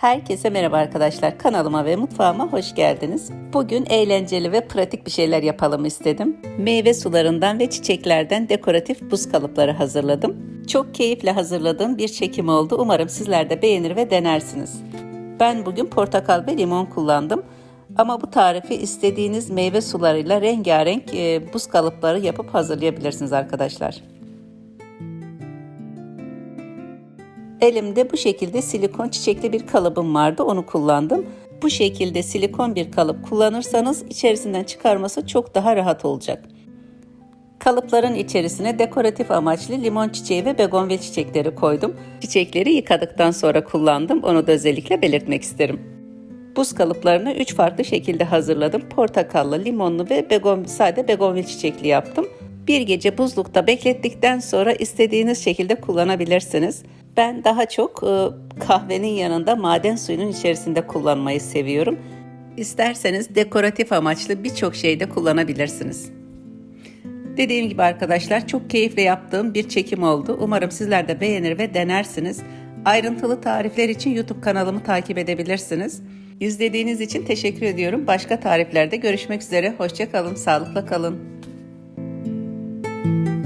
Herkese merhaba arkadaşlar. Kanalıma ve mutfağıma hoş geldiniz. Bugün eğlenceli ve pratik bir şeyler yapalım istedim. Meyve sularından ve çiçeklerden dekoratif buz kalıpları hazırladım. Çok keyifle hazırladığım bir çekim oldu. Umarım sizler de beğenir ve denersiniz. Ben bugün portakal ve limon kullandım. Ama bu tarifi istediğiniz meyve sularıyla rengarenk e, buz kalıpları yapıp hazırlayabilirsiniz arkadaşlar. Elimde bu şekilde silikon çiçekli bir kalıbım vardı. Onu kullandım. Bu şekilde silikon bir kalıp kullanırsanız içerisinden çıkarması çok daha rahat olacak. Kalıpların içerisine dekoratif amaçlı limon çiçeği ve begonvil çiçekleri koydum. Çiçekleri yıkadıktan sonra kullandım. Onu da özellikle belirtmek isterim. Buz kalıplarını 3 farklı şekilde hazırladım. Portakallı, limonlu ve begon, sade begonvil çiçekli yaptım. Bir gece buzlukta beklettikten sonra istediğiniz şekilde kullanabilirsiniz. Ben daha çok e, kahvenin yanında maden suyunun içerisinde kullanmayı seviyorum. İsterseniz dekoratif amaçlı birçok şeyde kullanabilirsiniz. Dediğim gibi arkadaşlar çok keyifle yaptığım bir çekim oldu. Umarım sizler de beğenir ve denersiniz. Ayrıntılı tarifler için YouTube kanalımı takip edebilirsiniz. İzlediğiniz için teşekkür ediyorum. Başka tariflerde görüşmek üzere. Hoşçakalın, sağlıkla kalın. thank you